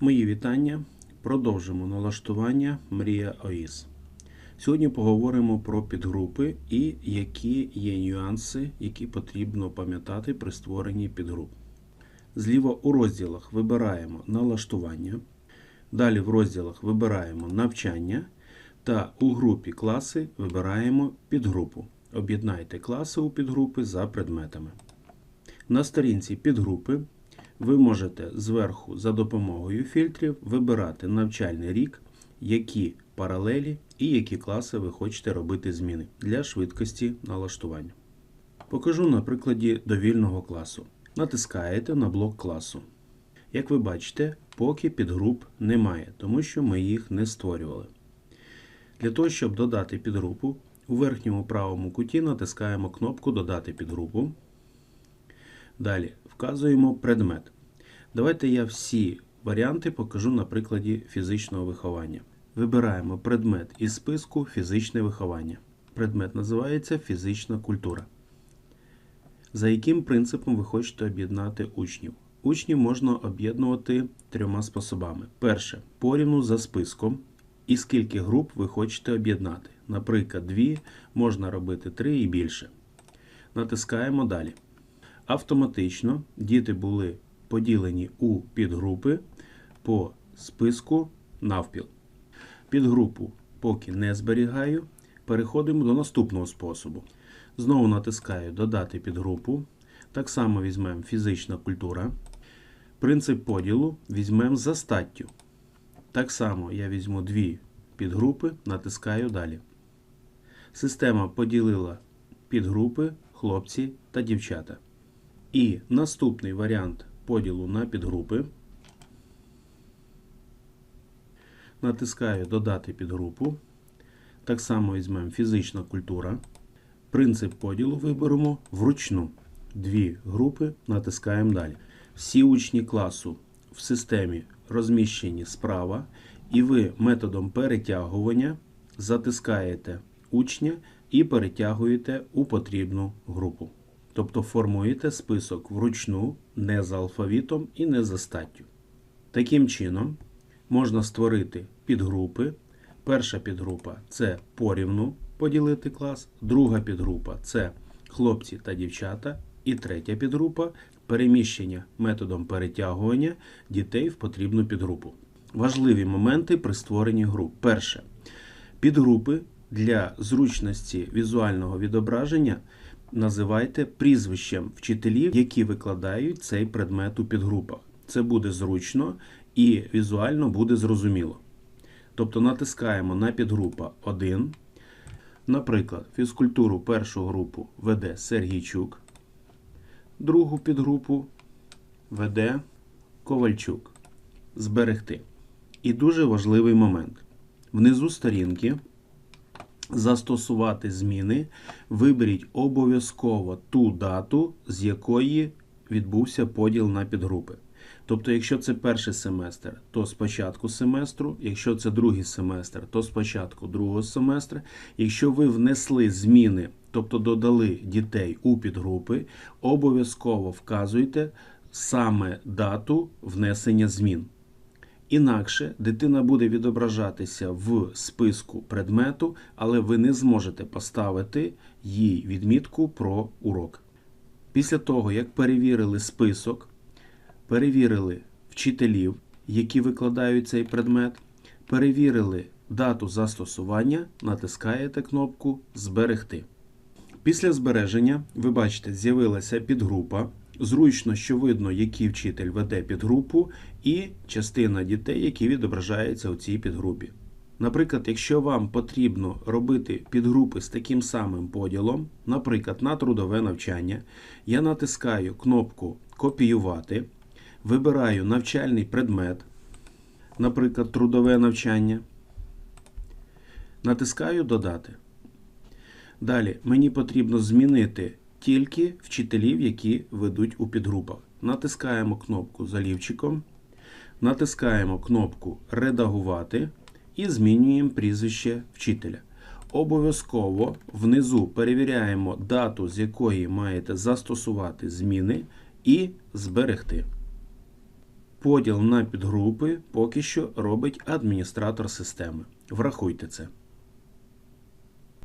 Мої вітання. Продовжимо налаштування Мрія ОІС. Сьогодні поговоримо про підгрупи і які є нюанси, які потрібно пам'ятати при створенні підгруп. Зліва у розділах вибираємо налаштування. Далі в розділах вибираємо навчання. Та у групі класи вибираємо підгрупу. Об'єднайте класи у підгрупи за предметами. На сторінці підгрупи ви можете зверху за допомогою фільтрів вибирати навчальний рік, які паралелі і які класи ви хочете робити зміни для швидкості налаштування. Покажу на прикладі довільного класу. Натискаєте на блок класу. Як ви бачите, поки підгруп немає, тому що ми їх не створювали. Для того, щоб додати підгрупу, у верхньому правому куті натискаємо кнопку Додати підгрупу. Далі вказуємо предмет. Давайте я всі варіанти покажу на прикладі фізичного виховання. Вибираємо предмет із списку фізичне виховання. Предмет називається фізична культура. За яким принципом ви хочете об'єднати учнів? Учнів можна об'єднувати трьома способами. Перше порівну за списком. І скільки груп ви хочете об'єднати. Наприклад, дві, можна робити три і більше. Натискаємо далі. Автоматично діти були поділені у підгрупи по списку навпіл. Підгрупу поки не зберігаю. Переходимо до наступного способу. Знову натискаю Додати підгрупу. Так само візьмемо фізична культура. Принцип поділу візьмемо за статтю. Так само я візьму дві підгрупи, натискаю далі. Система поділила підгрупи хлопці та дівчата. І наступний варіант поділу на підгрупи. Натискаю Додати підгрупу. Так само візьмемо фізична культура. Принцип поділу виберемо вручну. Дві групи натискаємо далі. Всі учні класу в системі розміщені справа, і ви методом перетягування затискаєте учня і перетягуєте у потрібну групу. Тобто формуєте список вручну, не за алфавітом і не за статтю. Таким чином, можна створити підгрупи. Перша підгрупа це порівну поділити клас, друга підгрупа це хлопці та дівчата, і третя підгрупа переміщення методом перетягування дітей в потрібну підгрупу. Важливі моменти при створенні груп. Перше. Підгрупи для зручності візуального відображення називайте прізвищем вчителів, які викладають цей предмет у підгрупах. Це буде зручно і візуально буде зрозуміло. Тобто натискаємо на підгрупа 1. Наприклад, фізкультуру першу групу веде Сергійчук, другу підгрупу веде Ковальчук. Зберегти. І дуже важливий момент. Внизу сторінки застосувати зміни. Виберіть обов'язково ту дату, з якої відбувся поділ на підгрупи. Тобто, якщо це перший семестр, то з початку семестру, якщо це другий семестр, то з початку другого семестру. Якщо ви внесли зміни, тобто додали дітей у підгрупи, обов'язково вказуйте саме дату внесення змін. Інакше дитина буде відображатися в списку предмету, але ви не зможете поставити їй відмітку про урок. Після того, як перевірили список, перевірили вчителів, які викладають цей предмет, перевірили дату застосування, натискаєте кнопку Зберегти. Після збереження, ви бачите, з'явилася підгрупа. Зручно, що видно, який вчитель веде підгрупу, і частина дітей, які відображаються у цій підгрупі. Наприклад, якщо вам потрібно робити підгрупи з таким самим поділом, наприклад, на трудове навчання, я натискаю кнопку Копіювати, вибираю навчальний предмет, наприклад, трудове навчання, натискаю Додати. Далі мені потрібно змінити тільки вчителів, які ведуть у підгрупах. Натискаємо кнопку за лівчиком, натискаємо кнопку Редагувати і змінюємо прізвище вчителя. Обов'язково внизу перевіряємо дату, з якої маєте застосувати зміни, і зберегти. Поділ на підгрупи поки що робить адміністратор системи. Врахуйте це.